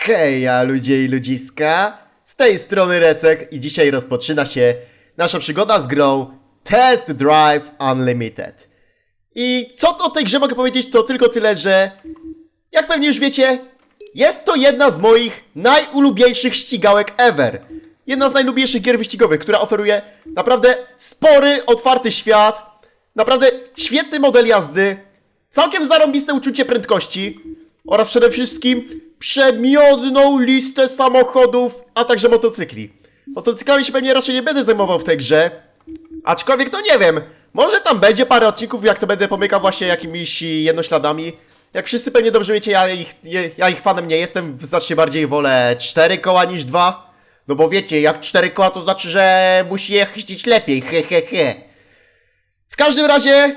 Heja ludzie i ludziska, z tej strony Recek i dzisiaj rozpoczyna się nasza przygoda z grą Test Drive Unlimited. I co o tej grze mogę powiedzieć to tylko tyle, że jak pewnie już wiecie, jest to jedna z moich najulubieńszych ścigałek ever. Jedna z najlubiejszych gier wyścigowych, która oferuje naprawdę spory, otwarty świat, naprawdę świetny model jazdy, całkiem zarąbiste uczucie prędkości oraz przede wszystkim przemiodną listę samochodów, a także motocykli. Motocyklami się pewnie raczej nie będę zajmował w tej grze, aczkolwiek no nie wiem, może tam będzie parę odcinków, jak to będę pomykał właśnie jakimiś jednośladami. Jak wszyscy pewnie dobrze wiecie, ja ich, je- ja ich fanem nie jestem, znacznie bardziej wolę cztery koła niż dwa. No bo wiecie, jak cztery koła to znaczy, że musi jeździć lepiej, he he he. W każdym razie,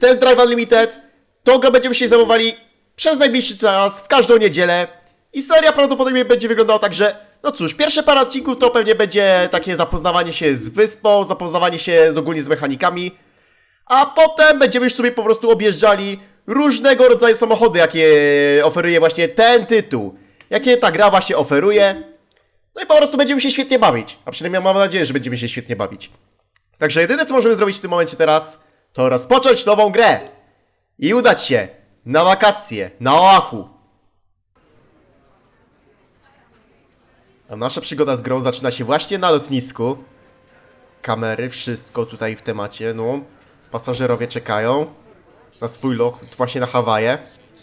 Test Drive Unlimited, tą grę będziemy się zajmowali przez najbliższy czas, w każdą niedzielę. I seria prawdopodobnie będzie wyglądała tak, że no cóż, pierwsze parę odcinków to pewnie będzie takie zapoznawanie się z wyspą, zapoznawanie się z ogólnie z mechanikami. A potem będziemy już sobie po prostu objeżdżali różnego rodzaju samochody, jakie oferuje właśnie ten tytuł. Jakie ta gra właśnie oferuje. No i po prostu będziemy się świetnie bawić. A przynajmniej mam nadzieję, że będziemy się świetnie bawić. Także jedyne co możemy zrobić w tym momencie teraz, to rozpocząć nową grę. I udać się na wakacje, na Oahu. A nasza przygoda z grą zaczyna się właśnie na lotnisku. Kamery, wszystko tutaj w temacie, no. Pasażerowie czekają na swój lot, właśnie na Hawaje.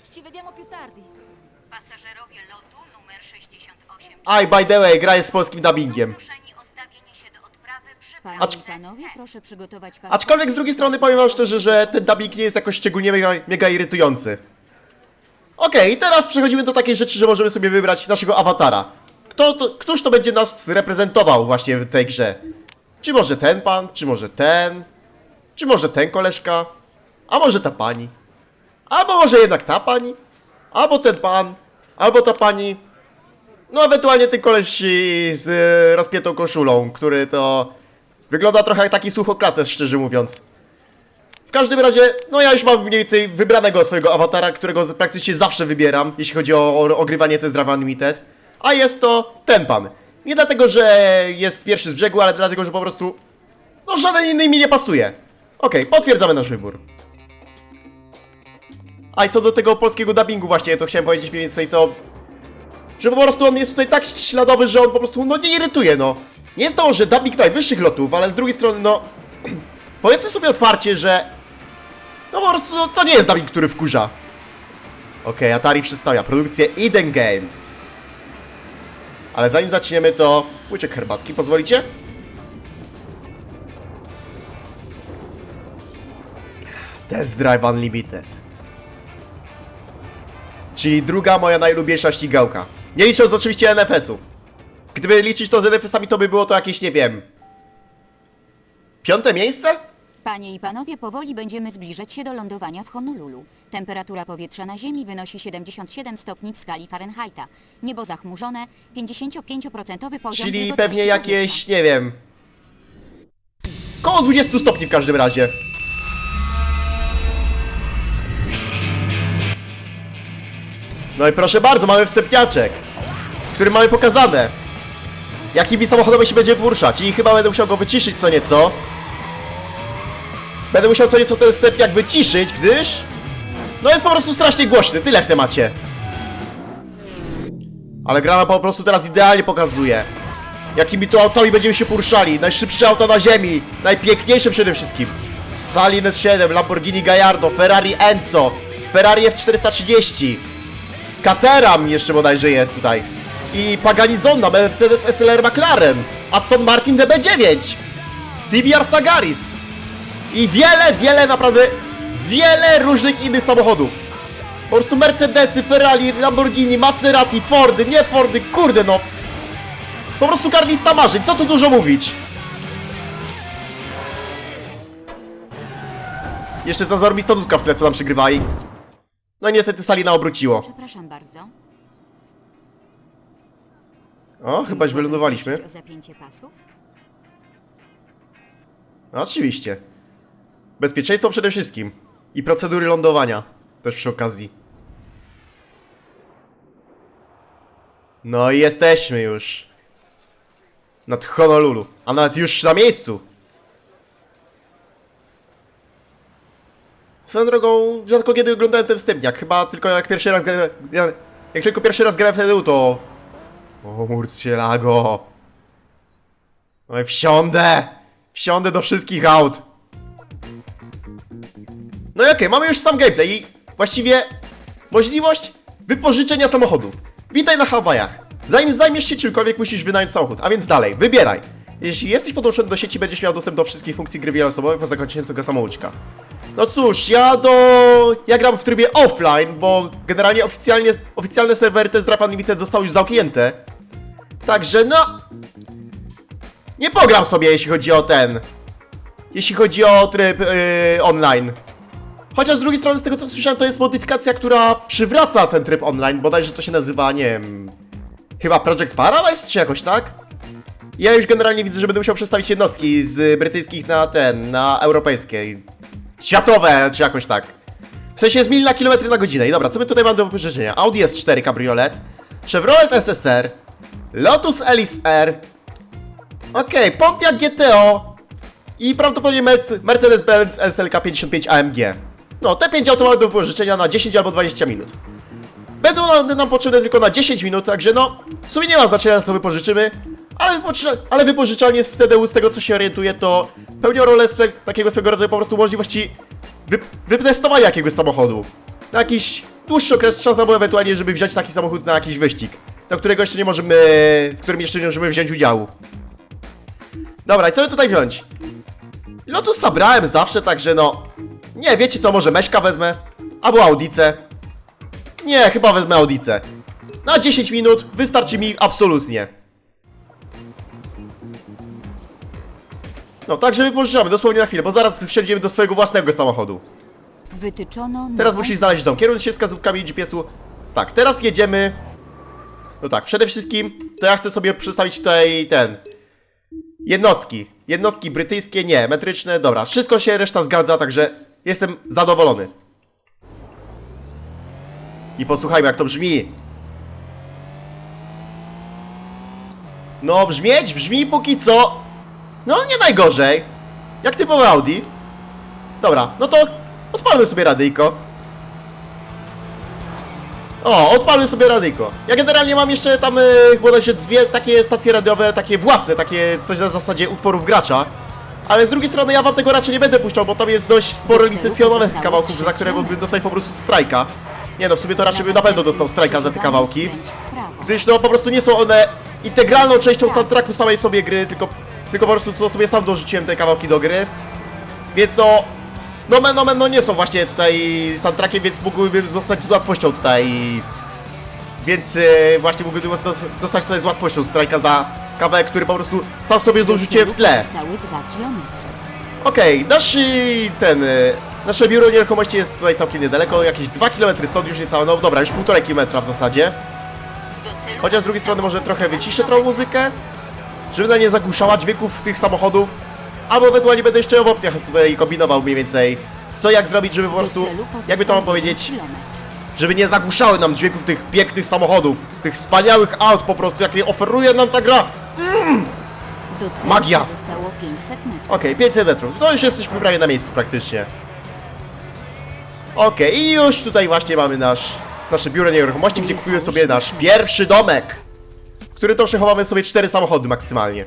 Ci vediamo più tardi. Pasażerowie lotu numer 68 Aj, by the way, gra jest z polskim dubbingiem o stawienie się do odprawy przy Panie Acz- panowie, proszę przygotować Aczkolwiek z drugiej strony powiem wam szczerze, że ten dubbing nie jest jakoś szczególnie mega, mega irytujący. Okej, i teraz przechodzimy do takiej rzeczy, że możemy sobie wybrać naszego awatara. Kto to, któż to będzie nas reprezentował właśnie w tej grze? Czy może ten pan, czy może ten? Czy może ten koleżka? A może ta pani? Albo może jednak ta pani? Albo ten pan? Albo ta pani? No ewentualnie ten koleś z y, rozpiętą koszulą, który to wygląda trochę jak taki suchoklates, szczerze mówiąc. W każdym razie, no ja już mam mniej więcej wybranego swojego awatara, którego praktycznie zawsze wybieram, jeśli chodzi o, ogrywanie Test Drive Unlimited. A jest to ten pan. Nie dlatego, że jest pierwszy z brzegu, ale dlatego, że po prostu... No żaden inny mi nie pasuje. Okej, potwierdzamy nasz wybór. A i co do tego polskiego dubbingu właśnie, to chciałem powiedzieć mniej więcej to... Że po prostu on jest tutaj tak śladowy, że on po prostu, no nie irytuje, no. Nie jest to, że dubbing najwyższych lotów, ale z drugiej strony, no... Powiedzmy sobie otwarcie, że... No po prostu, no, to nie jest dubbing, który wkurza. Okej, Atari przedstawia produkcję Eden Games. Ale zanim zaczniemy, to... Łyczek herbatki, pozwolicie? Test Drive Unlimited. Czyli druga moja najlubiejsza ścigałka. Nie licząc oczywiście NFS-ów. Gdyby liczyć to z NFS-ami, to by było to jakieś, nie wiem... Piąte miejsce? Panie i panowie, powoli będziemy zbliżać się do lądowania w Honolulu. Temperatura powietrza na Ziemi wynosi 77 stopni w skali Fahrenheita. Niebo zachmurzone, 55% poziom Czyli wilgotności pewnie powietrza. jakieś, nie wiem... Koło 20 stopni w każdym razie. No i proszę bardzo, mamy wstępniaczek, w którym mamy pokazane, jakimi samochodami się będzie poruszać. I chyba będę musiał go wyciszyć co nieco. Będę musiał co nieco ten wstępniak wyciszyć, gdyż... No jest po prostu strasznie głośny, tyle w temacie. Ale gra nam po prostu teraz idealnie pokazuje. Jakimi to autami będziemy się poruszali. Najszybsze auto na ziemi. Najpiękniejsze przede wszystkim. Salin S7, Lamborghini Gallardo, Ferrari Enzo, Ferrari F430. Caterham jeszcze bodajże jest tutaj. I Pagani Zonda, Mercedes SLR McLaren, Aston Martin DB9, DBR Sagaris. I wiele, wiele naprawdę, wiele różnych innych samochodów. Po prostu Mercedesy, Ferrari, Lamborghini, Maserati, Fordy, nie Fordy, kurde no. Po prostu karlista marzeń, co tu dużo mówić. Jeszcze ta zarobista nutka w tle, co nam przygrywali. No i niestety Salina obróciło. Przepraszam bardzo. O, chyba już wylądowaliśmy. O zapięcie pasów? No, oczywiście. Bezpieczeństwo przede wszystkim. I procedury lądowania. Też przy okazji. No i jesteśmy już. Nad Honolulu. A nawet już na miejscu. Swoją drogą, rzadko kiedy oglądałem ten wstępniak. Chyba tylko jak pierwszy raz grałem... Jak tylko pierwszy raz grałem wtedy, to... O, Murcielago. No i wsiądę! Wsiądę do wszystkich aut. No i okej, mamy już sam gameplay i właściwie możliwość wypożyczenia samochodów. Witaj na Hawajach. Zanim zajmiesz się czymkolwiek, musisz wynająć samochód, a więc dalej, wybieraj. Jeśli jesteś podłączony do sieci, będziesz miał dostęp do wszystkich funkcji gry wieloosobowej po zakończeniu tego samouczka. No cóż, ja do... ja gram w trybie offline, bo generalnie oficjalnie, oficjalne serwery Test Drive Unlimited zostały już zamknięte. Także no... Nie pogram sobie, jeśli chodzi o ten... Jeśli chodzi o tryb yy, online. Chociaż z drugiej strony, z tego co słyszałem, to jest modyfikacja, która przywraca ten tryb online. Bodajże to się nazywa, nie wiem. Chyba Project Paradise, czy jakoś tak? Ja już generalnie widzę, że będę musiał przestawić jednostki z brytyjskich na ten, na europejskie. Światowe, czy jakoś tak. W sensie z mil na kilometry na godzinę. I dobra, co my tutaj mamy do wypożyczenia? Audi S4 Cabriolet, Chevrolet SSR, Lotus Elise R, okej, Pontiac GTO i prawdopodobnie Merc- Mercedes-Benz SLK 55 AMG. No, te 5 automatów do wypożyczenia na 10 albo 20 minut. Będą one nam potrzebne tylko na 10 minut, także no, w sumie nie ma znaczenia co wypożyczymy, ale, ale wypożyczalnie z wtedy, z tego co się orientuję, to pełnią rolę swe- takiego swego rodzaju po prostu możliwości wy- jakiegoś samochodu. Na jakiś dłuższy okres czasu, albo ewentualnie, żeby wziąć taki samochód na jakiś wyścig, do którego jeszcze nie możemy, w którym jeszcze nie możemy wziąć udziału. Dobra, i co by tutaj wziąć? Lotusa brałem zawsze, także no... Nie, wiecie co, może Meśka wezmę? Albo Audicę. Nie, chyba wezmę Audicę. Na 10 minut wystarczy mi absolutnie. No, także wypożyczamy dosłownie na chwilę, bo zaraz wsiądziemy do swojego własnego samochodu. Wytyczono Teraz musisz znaleźć dom. Kierunek się wskazówkami GPS-u. Tak, teraz jedziemy. No tak, przede wszystkim to ja chcę sobie przedstawić tutaj ten. Jednostki. Jednostki brytyjskie, nie, metryczne, dobra. Wszystko się reszta zgadza, także jestem zadowolony. I posłuchajmy, jak to brzmi. No, brzmieć brzmi póki co. No, nie najgorzej. Jak typowe Audi. Dobra, no to odpalmy sobie radyjko. O, odpalmy sobie radyjko. Ja generalnie mam jeszcze tam yy, bodajże dwie takie stacje radiowe, takie własne, takie coś na zasadzie utworów gracza. Ale z drugiej strony ja wam tego raczej nie będę puszczał, bo tam jest dość sporo licencjonowanych kawałków, za które mógłbym dostać po prostu strajka. Nie no, w sumie to raczej bym na pewno dostał strajka za te kawałki. Gdyż no po prostu nie są one integralną częścią soundtracku samej sobie gry, tylko, tylko po prostu co sobie sam dorzuciłem te kawałki do gry. Więc no, no men, no no nie są właśnie tutaj soundtrackiem, więc mógłbym dostać z łatwością tutaj. Więc e, właśnie mógłbym dos- dostać tutaj z łatwością strajka za kawałek, który po prostu sam sobie dorzuciłem w tle. Zostały 2 kilometry. Okej, nasz y, ten. y, Nasze biuro nieruchomości jest tutaj całkiem niedaleko, jakieś 2 km stąd już niecałe, no dobra, już 1,5 km w zasadzie. Chociaż z drugiej strony może trochę wyciszę tą muzykę, żeby ona nie zagłuszała dźwięków tych samochodów. Albo ewentualnie będę jeszcze w opcjach tutaj kombinował mniej więcej. Co jak zrobić, żeby po prostu, jakby to mam powiedzieć, 1 kilometr. żeby nie zagłuszały nam dźwięków tych pięknych samochodów, tych wspaniałych aut po prostu, jakie oferuje nam ta gra. Celu Magia. Zostało 500 metrów. Okej, 500 metrów. No już jesteśmy prawie na miejscu praktycznie. Okej, i już tutaj właśnie mamy nasz, nasze biuro nieruchomości, gdzie kupimy sobie nasz pierwszy domek, w którym to przechowamy sobie cztery samochody maksymalnie.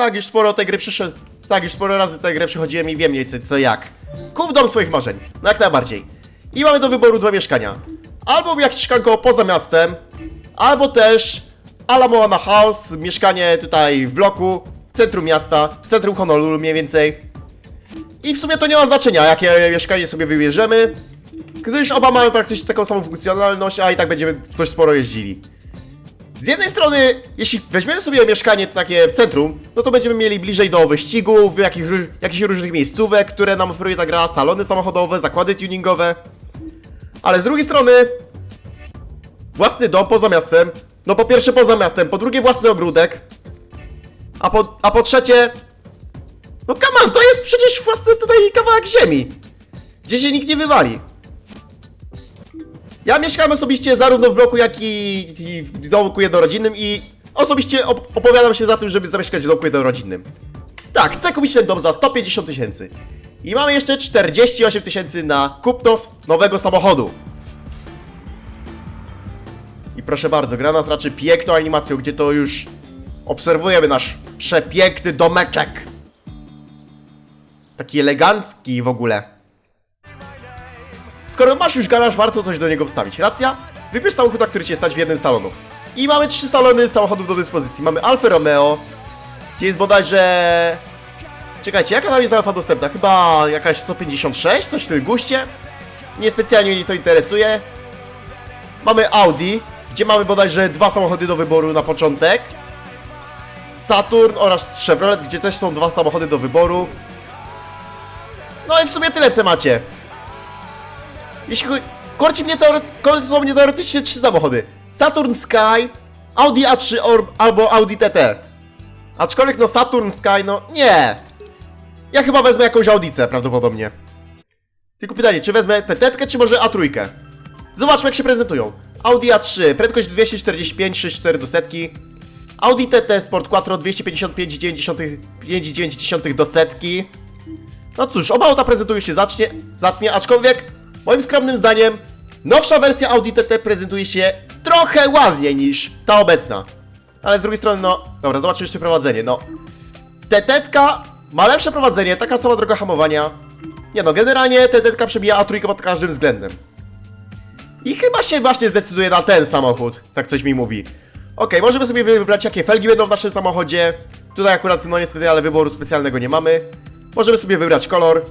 Tak, już sporo tej gry przyszedł. Tak, już sporo razy tę grę przechodziłem i wiem mniej co jak. Kup dom swoich marzeń. No jak najbardziej. I mamy do wyboru dwa mieszkania. Albo jakieś mieszkanko poza miastem, albo też Alamoana House, mieszkanie tutaj w bloku, w centrum miasta, w centrum Honolulu mniej więcej. I w sumie to nie ma znaczenia, jakie mieszkanie sobie wybierzemy, gdyż oba mamy praktycznie taką samą funkcjonalność, a i tak będziemy dość sporo jeździli. Z jednej strony, jeśli weźmiemy sobie mieszkanie takie w centrum, no to będziemy mieli bliżej do wyścigów, jakich, jakichś różnych miejscówek, które nam oferuje ta gra, salony samochodowe, zakłady tuningowe. Ale z drugiej strony, własny dom poza miastem, no po pierwsze poza miastem, po drugie własny ogródek, a po, a po trzecie, no on, to jest przecież własny tutaj kawałek ziemi, gdzie się nikt nie wywali. Ja mieszkałem osobiście zarówno w bloku, jak i, w domku jednorodzinnym i osobiście op opowiadam się za tym, żeby zamieszkać w domku jednorodzinnym. Tak, chcę kupić ten dom za 150 tysięcy. I mamy jeszcze 48 tysięcy na kupno nowego samochodu. I proszę bardzo, gra nas raczy piękną animacją, gdzie to już obserwujemy nasz przepiękny domeczek. Taki elegancki w ogóle. Skoro masz już garaż, warto coś do niego wstawić. Racja? Wybierz samochód, który cię stać w jednym z salonów. I mamy trzy salony samochodów do dyspozycji. Mamy Alfa Romeo, gdzie jest bodajże... Czekajcie, jaka tam jest alfa dostępna? Chyba jakaś 156? Coś w tym guście? Niespecjalnie mnie to interesuje. Mamy Audi, gdzie mamy bodajże dwa samochody do wyboru na początek. Saturn oraz Chevrolet, gdzie też są dwa samochody do wyboru. No i w sumie tyle w temacie. Jeśli chodzi... Korci mnie teore... mnie teoretycznie trzy samochody. Saturn Sky, Audi A3 or... albo Audi TT. Aczkolwiek no Saturn Sky, no nie. Ja chyba wezmę jakąś Audicę prawdopodobnie. Tylko pytanie, czy wezmę TT, czy może A3? Zobaczmy jak się prezentują. Audi A3, prędkość 245, 64 do setki. Audi TT Sport Quattro 255,9 do setki. No cóż, oba auta prezentują się zacznie, zacnie, aczkolwiek moim skromnym zdaniem nowsza wersja Audi TT prezentuje się trochę ładniej niż ta obecna. Ale z drugiej strony, no, dobra, zobaczmy jeszcze prowadzenie, no. TT ma lepsze prowadzenie, taka sama droga hamowania. Nie no, generalnie TT przebija A3 pod każdym względem. I chyba się właśnie zdecyduje na ten samochód, tak coś mi mówi. Okej, możemy sobie wybrać jakie felgi będą w naszym samochodzie. Tutaj akurat, no niestety, ale wyboru specjalnego nie mamy. Możemy sobie wybrać kolor.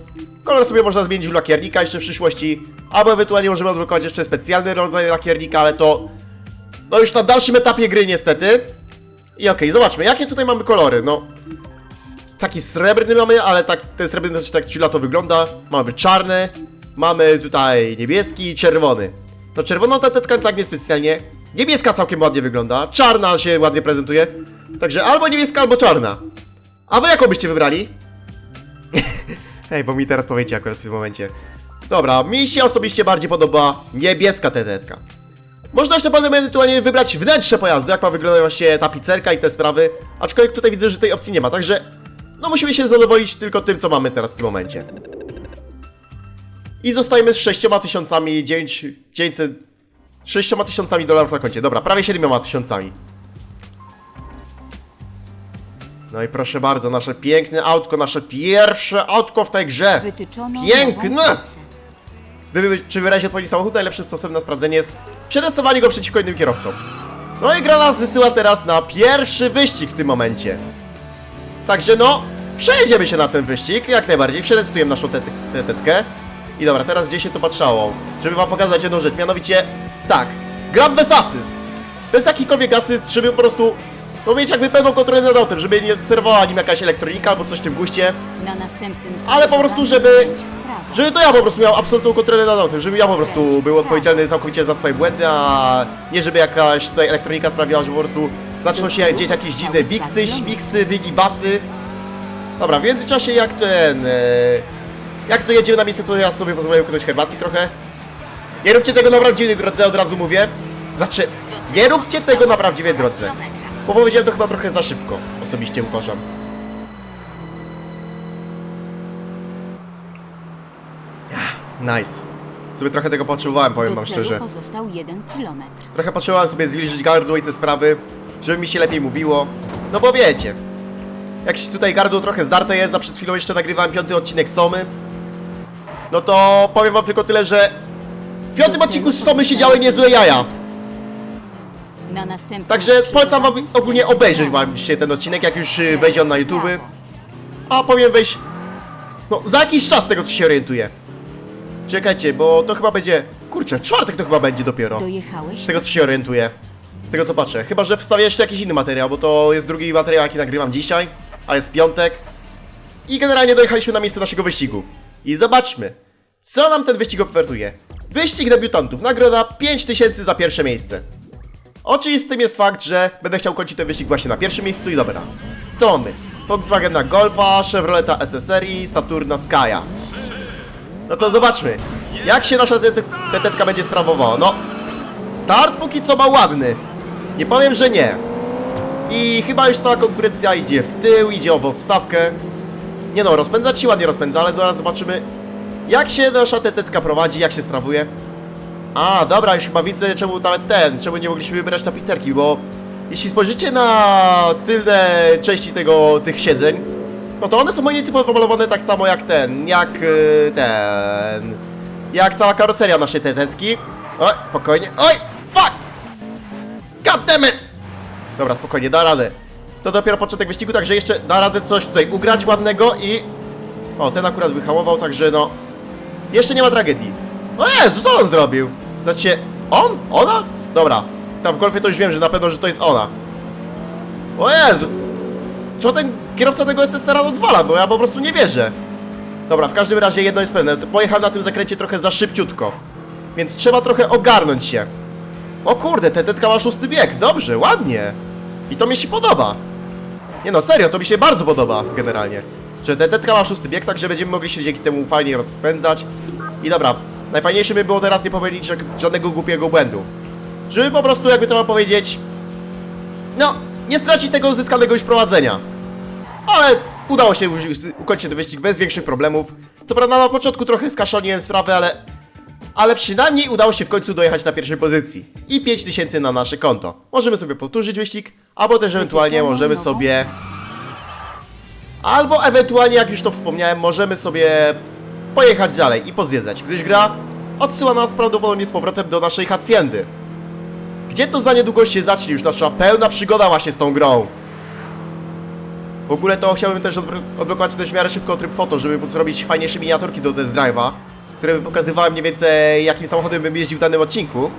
Kolor sobie można zmienić u lakiernika jeszcze w przyszłości. Albo ewentualnie możemy odblokować jeszcze specjalny rodzaj lakiernika, ale to... No już na dalszym etapie gry niestety. I okej, zobaczmy, jakie tutaj mamy kolory, no... Taki srebrny mamy, ale tak, ten srebrny też tak ciulato wygląda. Mamy czarny, mamy tutaj niebieski i czerwony. No czerwoną ta tetka tak niespecjalnie. Niebieska całkiem ładnie wygląda, czarna się ładnie prezentuje. Także albo niebieska, albo czarna. A wy jaką byście wybrali? Ej, bo mi teraz powiecie akurat w tym momencie. Dobra, mi się osobiście bardziej podoba niebieska tetetka. Można jeszcze potem ewentualnie wybrać wnętrze pojazdu, jak ma wyglądać właśnie tapicerka i te sprawy. Aczkolwiek tutaj widzę, że tej opcji nie ma, także no musimy się zadowolić tylko tym, co mamy teraz w tym momencie. I zostajemy z 6 tysiącami 900... 6 tysiącami dolarów na koncie. Dobra, prawie 7 tysiącami. No i proszę bardzo, nasze piękne autko, nasze pierwsze autko w tej grze. Wytyczono Piękne! nową trasę. Wy, czy wyraźnie odpowiedni samochód, najlepszym sposobem na sprawdzenie jest przetestowanie go przeciwko innym kierowcom. No i gra nas wysyła teraz na pierwszy wyścig w tym momencie. Także no, przejedziemy się na ten wyścig, jak najbardziej, przetestujemy naszą tet- tetetkę. I dobra, teraz gdzie się to patrzało? Żeby wam pokazać jedną rzecz, mianowicie, tak, gram bez asyst. Bez jakikolwiek asyst, żeby po prostu, no mieć jakby pełną kontrolę nad autem, żeby nie sterowała nim jakaś elektronika albo coś w tym guście. Na następnym Ale po prostu, żeby-. Żeby to ja po prostu miał absolutną kontrolę nad autem, żeby ja po prostu był odpowiedzialny całkowicie za swoje błędy, a nie żeby jakaś tutaj elektronika sprawiała, że po prostu zaczną się dzieć jakieś dziwne biksy, śmiksy, wygibasy. Dobra, w międzyczasie jak ten... E, jak to jedziemy na miejsce, to ja sobie pozwolę ukryć herbatki trochę. Nie róbcie tego na prawdziwej drodze, od razu mówię. Znaczy, nie róbcie tego na prawdziwej drodze. Bo powiedziałem to chyba trochę za szybko, osobiście uważam. Nice. W sumie trochę tego potrzebowałem, powiem wam szczerze. pozostał jeden kilometr. Trochę potrzebowałem sobie zwilżyć gardło i te sprawy, żeby mi się lepiej mówiło. No bo wiecie, jak się tutaj gardło trochę zdarte jest, a przed chwilą jeszcze nagrywałem piąty odcinek Somy, no to powiem wam tylko tyle, że w piątym odcinku z Somy się działy niezłe jaja. Na następnym Także polecam wam ogólnie obejrzeć wam dzisiaj ten odcinek, jak już y, wejdzie on na YouTube. A powinien wejść, no za jakiś czas z tego co się orientuję. Czekajcie, bo to chyba będzie, kurczę, czwartek to chyba będzie dopiero. Dojechałeś Z tego co się orientuję. Z tego co patrzę. Chyba, że wstawię jeszcze jakiś inny materiał, bo to jest drugi materiał, jaki nagrywam dzisiaj, a jest piątek. I generalnie dojechaliśmy na miejsce naszego wyścigu. I zobaczmy, co nam ten wyścig oferuje. Wyścig debiutantów. Nagroda 5000 za pierwsze miejsce. Oczywistym jest fakt, że będę chciał kończyć ten wyścig właśnie na pierwszym miejscu i dobra. Co mamy? Volkswagena Golfa, Chevroleta SSR i Saturna Skya. No to zobaczmy. Jak się nasza tetetka będzie sprawowała? No, start póki co ma ładny. Nie powiem, że nie. I chyba już cała konkurencja idzie w tył, idzie o odstawkę. Nie no, rozpędzać się ładnie rozpędza, ale zaraz zobaczymy jak się nasza tetetka prowadzi, jak się sprawuje. A, dobra, już chyba widzę czemu nawet ten, czemu nie mogliśmy wybrać tapicerki, bo jeśli spojrzycie na tylne części tego, tych siedzeń, no to one są mniej więcej pomalowane tak samo jak ten, jak y, ten, jak cała karoseria naszej tetetki. Oj, spokojnie, oj, fuck! God damn it! Dobra, spokojnie, da radę. To dopiero początek wyścigu, także jeszcze da radę coś tutaj ugrać ładnego i... O, ten akurat wyhamował, także no... Jeszcze nie ma tragedii. O Jezu, co on zrobił? Znaczy, on? Ona? Dobra, tam w golfie to już wiem, że na pewno, że to jest ona. O Jezu! Co ten kierowca tego SSR odwala? No ja po prostu nie wierzę. Dobra, w każdym razie jedno jest pewne. Pojechałem na tym zakręcie trochę za szybciutko. Więc trzeba trochę ogarnąć się. O kurde, tetetka ma szósty bieg. Dobrze, ładnie. I to mi się podoba. Nie no, serio, to mi się bardzo podoba generalnie. Że tetetka ma szósty bieg, także będziemy mogli się dzięki temu fajnie rozpędzać. I dobra, najfajniejsze by było teraz nie ża- żadnego głupiego błędu. Żeby po prostu, jakby to mam powiedzieć, no, nie stracić tego uzyskanego już prowadzenia. Ale udało się ukończyć ten wyścig bez większych problemów. Co prawda na początku trochę skaszoniłem sprawę, ale... Ale przynajmniej udało się w końcu dojechać na pierwszej pozycji. I 5000 na nasze konto. Możemy sobie powtórzyć wyścig, albo też ewentualnie możemy sobie... Albo ewentualnie, jak już to wspomniałem, możemy sobie pojechać dalej i pozwiedzać, gdyż gra odsyła nas prawdopodobnie z powrotem do naszej haciendy. Gdzie to za niedługo się zacznie już nasza pełna przygoda właśnie z tą grą. W ogóle to chciałbym też odblo- odblokować też w miarę szybko tryb foto, żeby móc robić fajniejsze miniaturki do test drive'a, które by pokazywały mniej więcej jakim samochodem bym jeździł w danym odcinku,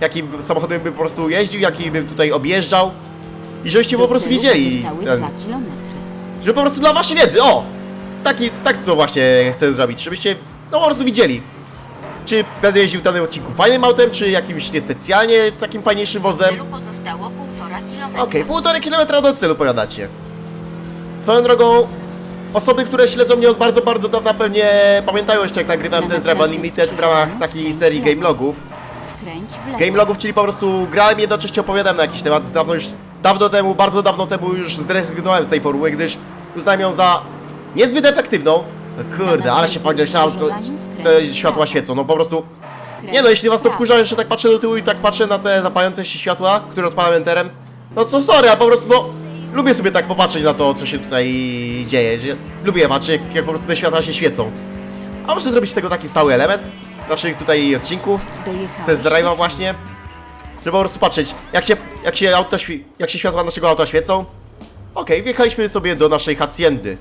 jakim samochodem bym po prostu jeździł, jaki bym tutaj objeżdżał i żebyście po prostu widzieli ten, żeby po prostu dla waszej wiedzy, o! Taki, tak to właśnie chcę zrobić, żebyście no po prostu widzieli. Czy będę jeździł w danym odcinku fajnym autem, czy jakimś niespecjalnie takim fajniejszym wozem. celu pozostało półtora kilometra. Okej, półtorej kilometra do celu powiadacie. Swoją drogą, osoby, które śledzą mnie od bardzo, bardzo dawna pewnie pamiętają jeszcze jak nagrywałem Na Test Drive Unlimited w ramach takiej serii w lewo. game logów. Skręć w lewo. Game logów, czyli po prostu grałem jednocześnie opowiadałem na jakiś temat. Dawno już, dawno temu, bardzo dawno temu już zrezygnowałem z tej formuły, gdyż uznałem ją za niezbyt efektywną. No kurde, ale się fajnie myślałem, że te światła świecą, no po prostu... Nie no, jeśli was to prawo. wkurza, jeszcze tak patrzę do tyłu i tak patrzę na te zapalające się światła, które odpalam enterem, no co sorry, a po prostu no... Lubię sobie tak popatrzeć na to, co się tutaj dzieje. Lubię patrzeć, jak, jak po prostu te światła się świecą. A muszę zrobić z tego taki stały element naszych tutaj odcinków z test drive'a właśnie. Żeby po prostu patrzeć, jak się, jak się, auto jak się światła naszego auta świecą. Okej, wjechaliśmy sobie do naszej haciendy.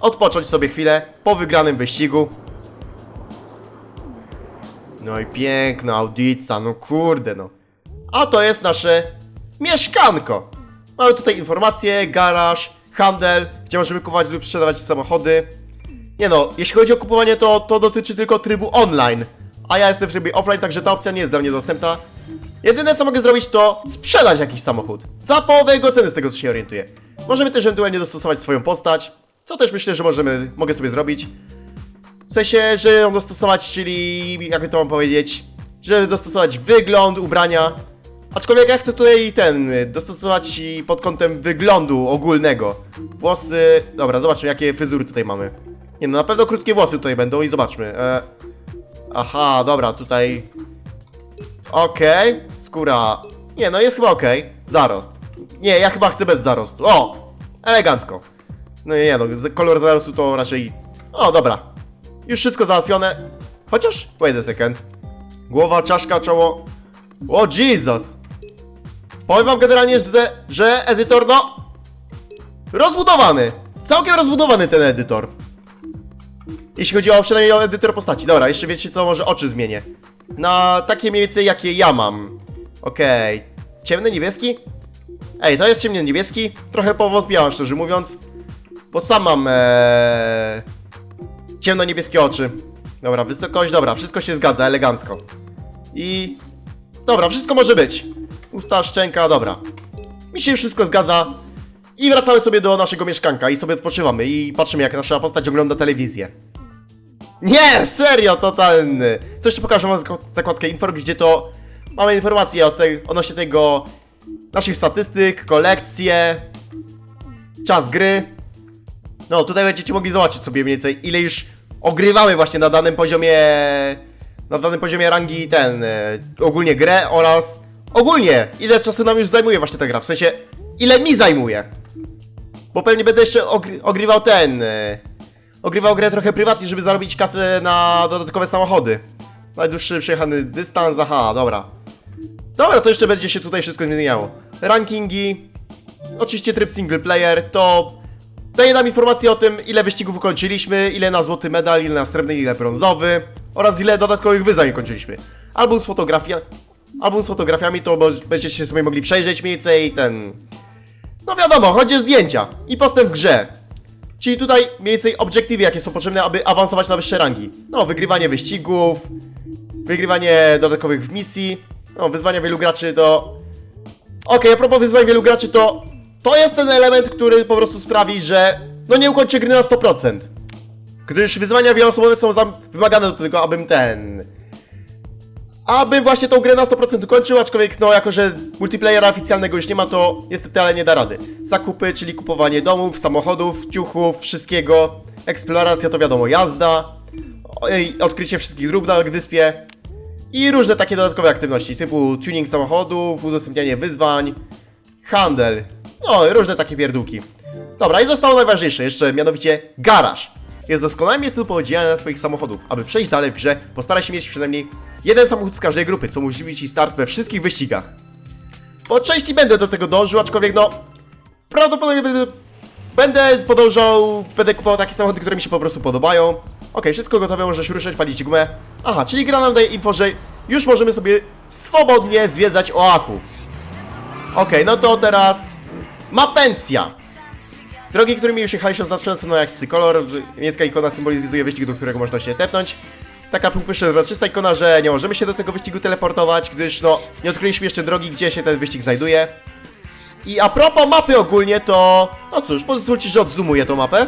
Odpocząć sobie chwilę po wygranym wyścigu. No i piękna audica, no kurde no. A to jest nasze mieszkanko. Mamy tutaj informacje, garaż, handel, gdzie możemy kupować lub sprzedawać samochody. Nie no, jeśli chodzi o kupowanie, to to dotyczy tylko trybu online. A ja jestem w trybie offline, także ta opcja nie jest dla mnie dostępna. Jedyne co mogę zrobić to sprzedać jakiś samochód. Za połowę jego ceny z tego co się orientuję. Możemy też ewentualnie dostosować swoją postać, co też myślę, że możemy, mogę sobie zrobić. W sensie, że ją dostosować, czyli jakby to mam powiedzieć, żeby dostosować wygląd, ubrania. Aczkolwiek ja chcę tutaj ten, dostosować pod kątem wyglądu ogólnego. Włosy, dobra, zobaczmy jakie fryzury tutaj mamy. Nie no, na pewno krótkie włosy tutaj będą i zobaczmy. E... Aha, dobra, tutaj... Okej, skóra... Nie no, jest chyba okej. Zarost. Nie, ja chyba chcę bez zarostu. O! Elegancko. No nie, no, kolor zarostu to raczej... O, dobra. Już wszystko załatwione. Chociaż... Wait a second. Głowa, czaszka, czoło... O Jesus! Powiem wam generalnie, że, że edytor, no... Rozbudowany! Całkiem rozbudowany ten edytor. Jeśli chodzi o przynajmniej o edytor postaci. Dobra, jeszcze wiecie co, może oczy zmienię. Na takie mniej więcej jakie ja mam. Okej. Ciemny niebieski? Ej, to jest ciemny niebieski. Trochę powątpiałem, szczerze mówiąc. Bo sam mam ee... ciemno-niebieskie oczy. Dobra, wysokość, dobra, wszystko się zgadza, elegancko. I... Dobra, wszystko może być. Usta, szczęka, dobra. Mi się wszystko zgadza. I wracamy sobie do naszego mieszkanka i sobie odpoczywamy i patrzymy jak nasza postać ogląda telewizję. Nie, serio, to ten... To jeszcze pokażę wam zak- zakładkę info, gdzie to mamy informacje o tej, odnośnie tego naszych statystyk, kolekcje, czas gry. No, tutaj będziecie mogli zobaczyć sobie mniej więcej, ile już ogrywamy właśnie na danym poziomie, na danym poziomie rangi ten, e, ogólnie grę oraz ogólnie, ile czasu nam już zajmuje właśnie ta gra, w sensie, ile mi zajmuje. Bo pewnie będę jeszcze ogry ogrywał ten, e, ogrywał grę trochę prywatnie, żeby zarobić kasę na dodatkowe samochody. Najdłuższy przejechany dystans, aha, dobra. Dobra, to jeszcze będzie się tutaj wszystko zmieniało. Rankingi, oczywiście tryb single player, to daje nam informację o tym, ile wyścigów ukończyliśmy, ile na złoty medal, ile na srebrny, ile brązowy oraz ile dodatkowych wyzwań ukończyliśmy. Album z fotografia... Album z fotografiami to będziecie sobie mogli przejrzeć mniej więcej ten... No wiadomo, chodzi o zdjęcia i postęp w grze. Czyli tutaj mniej więcej obiektywy, jakie są potrzebne, aby awansować na wyższe rangi. No, wygrywanie wyścigów, wygrywanie dodatkowych misji, no, wyzwania wielu graczy to... Okej, a propos wyzwań wielu graczy, to... To jest ten element, który po prostu sprawi, że... No nie ukończę gry na 100%. Gdyż wyzwania wieloosobowe są wymagane do tego, abym ten... Abym właśnie tą grę na 100% ukończył, aczkolwiek no jako, że multiplayera oficjalnego już nie ma, to niestety ale nie da rady. Zakupy, czyli kupowanie domów, samochodów, ciuchów, wszystkiego. Eksploracja to wiadomo, jazda. Odkrycie wszystkich dróg na wyspie. I różne takie dodatkowe aktywności, typu tuning samochodów, udostępnianie wyzwań, handel. No, różne takie pierdółki. Dobra, i zostało najważniejsze jeszcze, mianowicie garaż. Jest doskonałym miejscem podzielania Twoich samochodów. Aby przejść dalej w grze, postaraj się mieć przynajmniej jeden samochód z każdej grupy, co umożliwi Ci start we wszystkich wyścigach. Po części będę do tego dążył, aczkolwiek no... Prawdopodobnie będę... Będę podążał, będę kupował takie samochody, które mi się po prostu podobają. Okej, wszystko gotowe, możesz ruszać, palić gumę. Aha, czyli gra nam daje info, że już możemy sobie swobodnie zwiedzać Oahu. Okej, no to teraz... Mapencja! Drogi, którymi już jechaliśmy oznaczone są akcji kolor. Niebieska ikona symbolizuje wyścig, do którego można się tepnąć. Taka przezroczysta ikona, że nie możemy się do tego wyścigu teleportować, gdyż no, nie odkryliśmy jeszcze drogi, gdzie się ten wyścig znajduje. I a propos mapy ogólnie, to... No cóż, pozwólcie, że odzumuję tą mapę.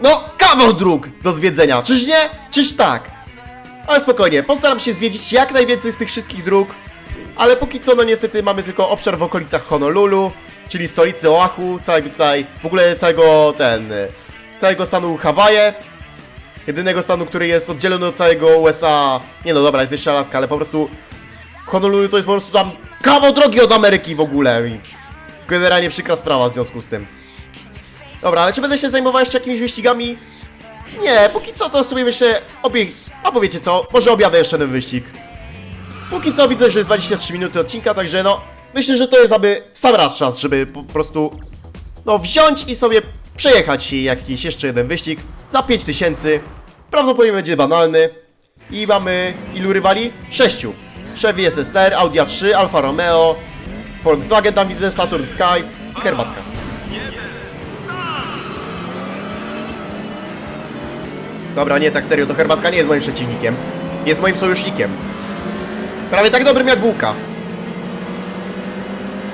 No, kawał dróg do zwiedzenia, czyż nie? Czyż tak? Ale spokojnie, postaram się zwiedzić jak najwięcej z tych wszystkich dróg. Ale póki co, no niestety mamy tylko obszar w okolicach Honolulu, czyli stolicy Oahu, całego tutaj, w ogóle całego ten, całego stanu Hawaje. Jedynego stanu, który jest oddzielony od całego USA. Nie no dobra, jest jeszcze Alaska, ale po prostu Honolulu to jest po prostu tam kawał drogi od Ameryki w ogóle. I generalnie przykra sprawa w związku z tym. Dobra, ale czy będę się zajmował jeszcze jakimiś wyścigami? Nie, póki co to sobie myślę, obie... albo wiecie co, może objadę jeszcze ten wyścig. Póki co widzę, że jest 23 minuty odcinka, także no, myślę, że to jest aby w sam raz czas, żeby po prostu, no, wziąć i sobie przejechać jakiś jeszcze jeden wyścig za 5000. Prawdopodobnie będzie banalny. I mamy ilu rywali? Sześciu. Chevy SSR, Audi A3, Alfa Romeo, Volkswagen tam widzę, Saturn Sky herbatka. Dobra, nie, tak serio, to herbatka nie jest moim przeciwnikiem. Jest moim sojusznikiem. Prawie tak dobrym jak bułka.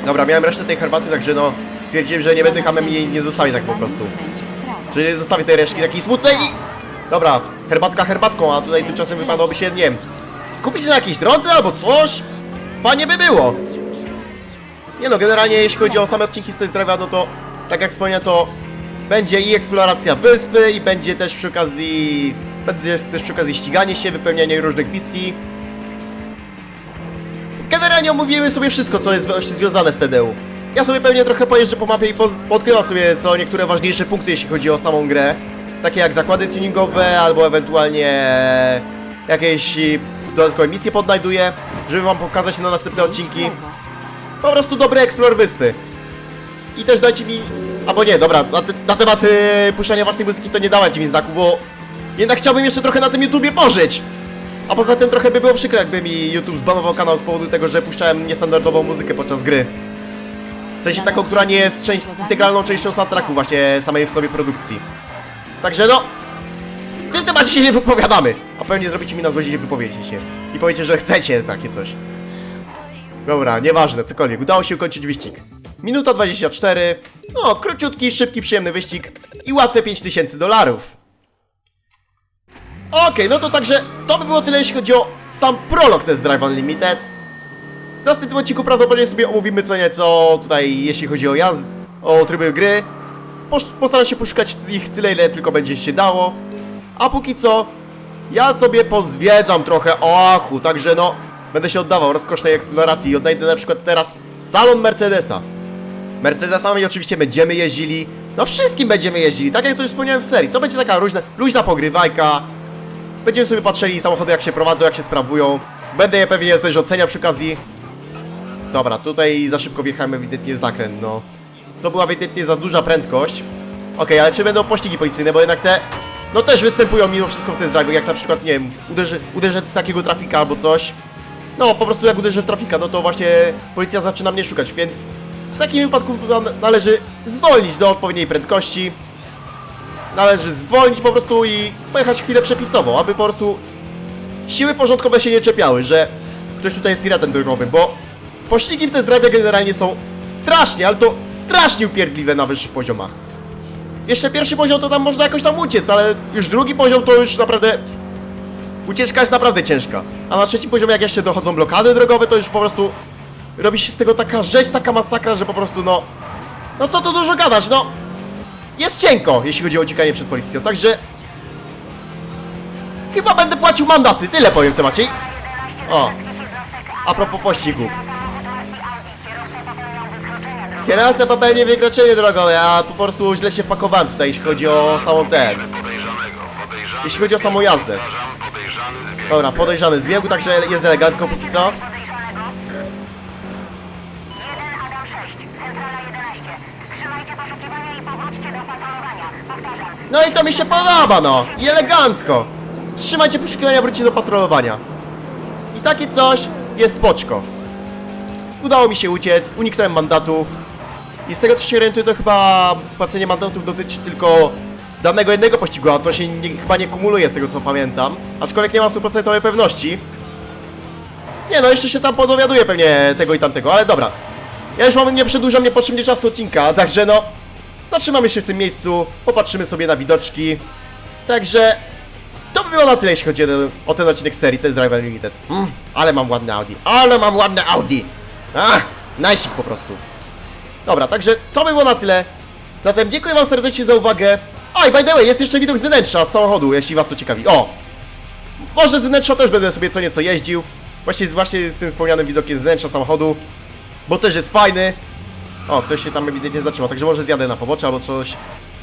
Dobra, miałem resztę tej herbaty, także no stwierdziłem, że nie będę hamem jej nie zostawię tak po prostu. Że nie zostawię tej resztki takiej smutnej i... Dobra, herbatka herbatką, a tutaj tymczasem wypadałoby się, nie wiem, skupić na jakiejś drodze albo coś? Fajnie by było. Nie no, generalnie jeśli chodzi o same odcinki z tej zdrowia, no to tak jak wspomniałem, to będzie i eksploracja wyspy i będzie też przy okazji... Będzie też przy okazji ściganie się, wypełnianie różnych misji. Generalnie omówimy sobie wszystko, co jest właśnie związane z TDU. Ja sobie pewnie trochę pojeżdżę po mapie i po- sobie co niektóre ważniejsze punkty, jeśli chodzi o samą grę. Takie jak zakłady tuningowe, albo ewentualnie jakieś y, dodatkowe misje podnajduję, żeby wam pokazać na następne odcinki. Po prostu dobry eksplor wyspy. I też dajcie mi... Albo nie, dobra, na, te, na temat y, puszczania własnej muzyki to nie dawajcie mi znaku, bo jednak chciałbym jeszcze trochę na tym YouTubie pożyć. A poza tym trochę by było przykro, jakby mi YouTube zbanował kanał z powodu tego, że puszczałem niestandardową muzykę podczas gry. W sensie taką, która nie jest część, integralną częścią soundtracku właśnie samej w sobie produkcji. Także no, w tym temacie się nie wypowiadamy. A pewnie zrobicie mi na złość i wypowiecie się. I powiecie, że chcecie takie coś. Dobra, nieważne, cokolwiek. Udało się ukończyć wyścig. Minuta 24. No, króciutki, szybki, przyjemny wyścig i łatwe 5000 dolarów. Okej, no to także to by było tyle, jeśli chodzi o sam prolog Test Drive Unlimited. W następnym odcinku prawdopodobnie sobie omówimy co nieco tutaj, jeśli chodzi o jazd, o tryby gry. Postaram się poszukać ich tyle, ile tylko będzie się dało. A póki co, ja sobie pozwiedzam trochę Oahu, także no, będę się oddawał rozkosznej eksploracji i odnajdę na przykład teraz salon Mercedesa. Mercedesami oczywiście będziemy jeździli, no wszystkim będziemy jeździli, tak jak to już wspomniałem w serii. To będzie taka luźna, luźna pogrywajka. Będziemy sobie patrzyli samochody jak się prowadzą, jak się sprawują. Będę je pewnie coś oceniał przy okazji. Dobra, tutaj za szybko wjechałem ewidentnie w zakręt, no. To była ewidentnie za duża prędkość. Okej, ale czy będą pościgi policyjne, bo jednak te... No też występują mimo wszystko w tych drive, jak na przykład, nie wiem, uderzy, uderzę z takiego trafika albo coś. No, po prostu jak uderzę w trafika, no to właśnie policja zaczyna mnie szukać, więc w takim wypadku na- należy zwolnić do odpowiedniej prędkości. Należy zwolnić po prostu i pojechać chwilę przepisową, aby po prostu siły porządkowe się nie czepiały, że ktoś tutaj jest piratem drogowym, bo pościgi w te zdrowie generalnie są strasznie, ale to strasznie upierdliwe na wyższych poziomach. Jeszcze pierwszy poziom to tam można jakoś tam uciec, ale już drugi poziom to już naprawdę... Ucieczka jest naprawdę ciężka. A na trzecim poziomie jak jeszcze dochodzą blokady drogowe, to już po prostu robi się z tego taka rzeź, taka masakra, że po prostu no... No co tu dużo gadać, no... Jest cienko, jeśli chodzi o uciekanie przed policją, także... Chyba będę płacił mandaty, tyle powiem w temacie. O, a propos pościgów. Kierowca popełnił wykroczenie drogowe, ja po prostu źle się wpakowałem tutaj, jeśli chodzi o samą ten. Jeśli chodzi o samą jazdę. Dobra, podejrzany z biegu, także jest elegancko póki co. No i to mi się podoba, no! I elegancko! Wstrzymajcie poszukiwania, wróćcie do patrolowania. I takie coś jest spoczko. Udało mi się uciec, uniknąłem mandatu. I z tego co się orientuję, to chyba płacenie mandatów dotyczy tylko danego jednego pościgu, a to się nie, chyba nie kumuluje z tego co pamiętam. Aczkolwiek nie mam stuprocentowej pewności. Nie no, jeszcze się tam podowiaduję pewnie tego i tamtego, ale dobra. Ja już mam, nie przedłużam niepotrzebnie czasu odcinka, także no... Zatrzymamy się w tym miejscu, popatrzymy sobie na widoczki. Także... To by było na tyle, jeśli chodzi o ten, odcinek serii Test Drive Unlimited. Mm, ale mam ładne Audi, ale mam ładne Audi! Ah, najsik po prostu. Dobra, także to by było na tyle. Zatem dziękuję wam serdecznie za uwagę. A i by the way, jest jeszcze widok z wnętrza z samochodu, jeśli was to ciekawi. O! Może z wnętrza też będę sobie co nieco jeździł. Właśnie, właśnie z tym wspomnianym widokiem z wnętrza samochodu. Bo też jest fajny. O, ktoś się tam ewidentnie zatrzymał, także może zjadę na pobocze albo coś.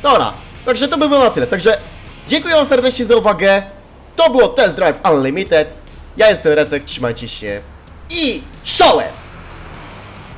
Dobra, także to by było na tyle. Także dziękuję wam serdecznie za uwagę. To było Test Drive Unlimited. Ja jestem Recek, trzymajcie się. I czołem!